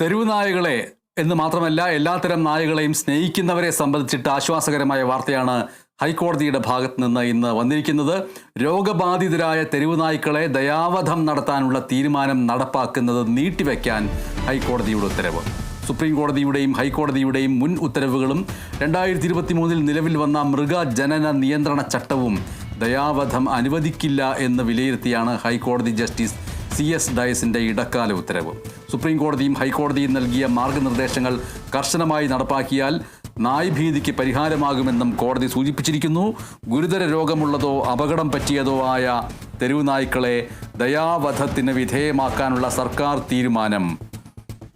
തെരുവ് നായകളെ എന്ന് മാത്രമല്ല എല്ലാത്തരം നായകളെയും സ്നേഹിക്കുന്നവരെ സംബന്ധിച്ചിട്ട് ആശ്വാസകരമായ വാർത്തയാണ് ഹൈക്കോടതിയുടെ ഭാഗത്ത് നിന്ന് ഇന്ന് വന്നിരിക്കുന്നത്. രോഗബാധിതരായ തെരുവ് നായ്ക്കളെ ദയാവധം നടത്താനുള്ള തീരുമാനം നടപ്പാക്കുന്നത് നീട്ടിവെക്കാൻ ഹൈക്കോടതിയുടെ ഉത്തരവ്. സുപ്രീം കോടതിയുടെയും ഹൈക്കോടതിയുടെയും മുൻ ഉത്തരവുകളും രണ്ടായിരത്തി ഇരുപത്തി മൂന്നിൽ നിലവിൽ വന്ന മൃഗജനന നിയന്ത്രണ ചട്ടവും ദയാവധം അനുവദിക്കില്ല എന്ന് വിലയിരുത്തിയാണ് ഹൈക്കോടതി ജസ്റ്റിസ് സി എസ് ഡയസിന്റെ ഇടക്കാല ഉത്തരവ്. സുപ്രീം കോടതിയും ഹൈക്കോടതിയും നൽകിയ മാർഗനിർദ്ദേശങ്ങൾ കർശനമായി നടപ്പാക്കിയാൽ നായ്ഭീതിക്ക് പരിഹാരമാകുമെന്നും കോടതി സൂചിപ്പിച്ചിരിക്കുന്നു. ഗുരുതര രോഗമുള്ളതോ അപകടം പറ്റിയതോ ആയ തെരുവുനായ്ക്കളെ ദയാവധത്തിന് വിധേയമാക്കാനുള്ള സർക്കാർ തീരുമാനം.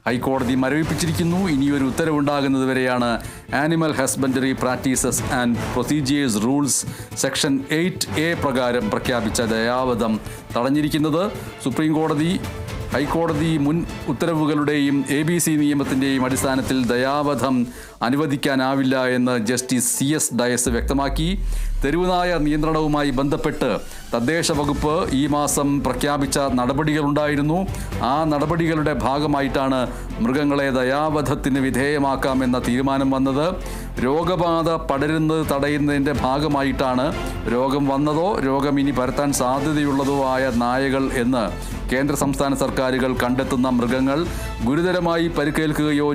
ഹൈക്കോടതി മരവിപ്പിച്ചിരിക്കുന്നു. ഇനിയൊരു ഉത്തരവുണ്ടാകുന്നതുവരെയാണ് animal husbandry practices and procedures rules section eight A പ്രകാരം പ്രഖ്യാപിച്ച ദയാവധം തടഞ്ഞിരിക്കുന്നത്. സുപ്രീം കോടതി ഹൈക്കോടതി മുൻ ഉത്തരവുകളുടെയും എ ബി സി നിയമത്തിന്റെയും അടിസ്ഥാനത്തിൽ ദയാവധം അനുവദിക്കാനാവില്ല എന്ന് ജസ്റ്റിസ് സി എസ് ഡയസ് വ്യക്തമാക്കി. തെരുവുനായ നിയന്ത്രണവുമായി ബന്ധപ്പെട്ട് തദ്ദേശ വകുപ്പ് ഈ മാസം പ്രഖ്യാപിച്ച നടപടികളുണ്ടായിരുന്നു. ആ നടപടികളുടെ ഭാഗമായിട്ടാണ് മൃഗങ്ങളെ ദയാവധത്തിന് വിധേയമാക്കാമെന്ന തീരുമാനം വന്നത്. രോഗബാധ പടരുന്നത് തടയുന്നതിന്റെ ഭാഗമായിട്ടാണ് രോഗം വന്നതോ രോഗം ഇനി പരത്താൻ സാധ്യതയുള്ളതോ ആയ നായകൾ എന്ന് കേന്ദ്ര സംസ്ഥാന സർക്കാരുകൾ കണ്ടെത്തുന്ന മൃഗങ്ങൾ ഗുരുതരമായി പരിക്കേൽക്കുകയോ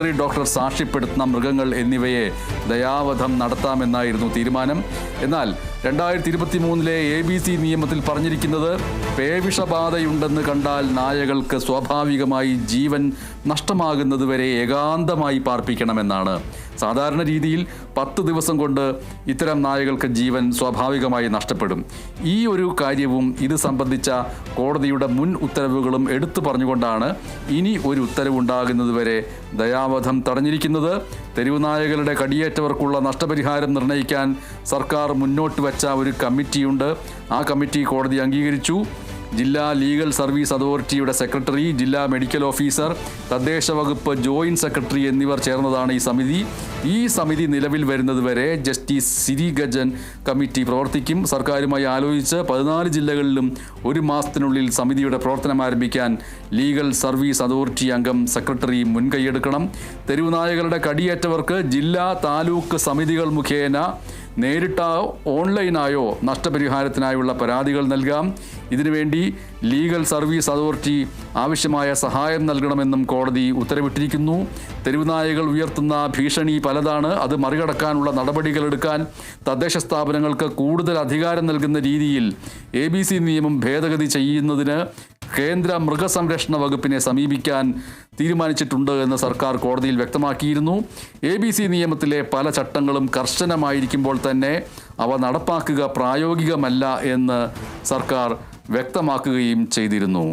ഡോക്ടർ സാക്ഷ്യപ്പെടുത്തുന്ന മൃഗങ്ങൾ എന്നിവയെ ദയാവധം നടത്താമെന്നായിരുന്നു തീരുമാനം. എന്നാൽ രണ്ടായിരത്തി ഇരുപത്തി മൂന്നിലെ എ ബി സി നിയമത്തിൽ പറഞ്ഞിരിക്കുന്നത് പേവിഷബാധയുണ്ടെന്ന് കണ്ടാൽ നായകൾക്ക് സ്വാഭാവികമായി ജീവൻ നഷ്ടമാകുന്നതുവരെ ഏകാന്തമായി പാർപ്പിക്കണമെന്നാണ്. സാധാരണ രീതിയിൽ പത്ത് ദിവസം കൊണ്ട് ഇത്തരം നായകൾക്ക് ജീവൻ സ്വാഭാവികമായി നഷ്ടപ്പെടും. ഈ ഒരു കാര്യവും ഇത് സംബന്ധിച്ച കോടതിയുടെ മുൻ ഉത്തരവുകളും എടുത്തു പറഞ്ഞുകൊണ്ടാണ് ഇനി ഒരു ഉത്തരവുണ്ടാകുന്നതുവരെ ദയാവധം തടഞ്ഞിരിക്കുന്നത്. തെരുവുനായകളുടെ കടിയേറ്റവർക്കുള്ള നഷ്ടപരിഹാരം നിർണയിക്കാൻ സർക്കാർ മുന്നോട്ട് വെച്ച ഒരു കമ്മിറ്റിയുണ്ട്. ആ കമ്മിറ്റി കോടതി അംഗീകരിച്ചു. ജില്ലാ ലീഗൽ സർവീസ് അതോറിറ്റിയുടെ സെക്രട്ടറി ജില്ലാ മെഡിക്കൽ ഓഫീസർ തദ്ദേശ വകുപ്പ് ജോയിന്റ് സെക്രട്ടറി എന്നിവർ ചേർന്നതാണ് ഈ സമിതി. ഈ സമിതി നിലവിൽ വരുന്നതുവരെ ജസ്റ്റിസ് സിരി ഗജൻ കമ്മിറ്റി പ്രവർത്തിക്കും. സർക്കാരുമായി ആലോചിച്ച് പതിനാല് ജില്ലകളിലും ഒരു മാസത്തിനുള്ളിൽ സമിതിയുടെ പ്രവർത്തനം ആരംഭിക്കാൻ ലീഗൽ സർവീസ് അതോറിറ്റി അംഗം സെക്രട്ടറി മുൻകൈയെടുക്കണം. തെരുവുനായകളുടെ കടിയേറ്റവർക്ക് ജില്ലാ താലൂക്ക് സമിതികൾ മുഖേന നേരിട്ടോ ഓൺലൈനായോ നഷ്ടപരിഹാരത്തിനായുള്ള പരാതികൾ നൽകാം. ഇതിനുവേണ്ടി ലീഗൽ സർവീസ് അതോറിറ്റി ആവശ്യമായ സഹായം നൽകണമെന്നും കോടതി ഉത്തരവിട്ടിരിക്കുന്നു. തെരുവുനായകൾ ഉയർത്തുന്ന ഭീഷണി പലതാണ്. അത് മറികടക്കാനുള്ള നടപടികൾ എടുക്കാൻ തദ്ദേശ സ്ഥാപനങ്ങൾക്ക് കൂടുതൽ അധികാരം നൽകുന്ന രീതിയിൽ എ നിയമം ഭേദഗതി ചെയ്യുന്നതിന് കേന്ദ്ര മൃഗസംരക്ഷണ വകുപ്പിനെ സമീപിക്കാൻ തീരുമാനിച്ചിട്ടുണ്ട് എന്ന് സർക്കാർ കോടതിയിൽ വ്യക്തമാക്കിയിരുന്നു. എ ബി സി നിയമത്തിലെ പല ചട്ടങ്ങളും കർശനമായിരിക്കുമ്പോൾ തന്നെ അവ നടപ്പാക്കുക പ്രായോഗികമല്ല എന്ന് സർക്കാർ വ്യക്തമാക്കുകയും ചെയ്തിരുന്നു.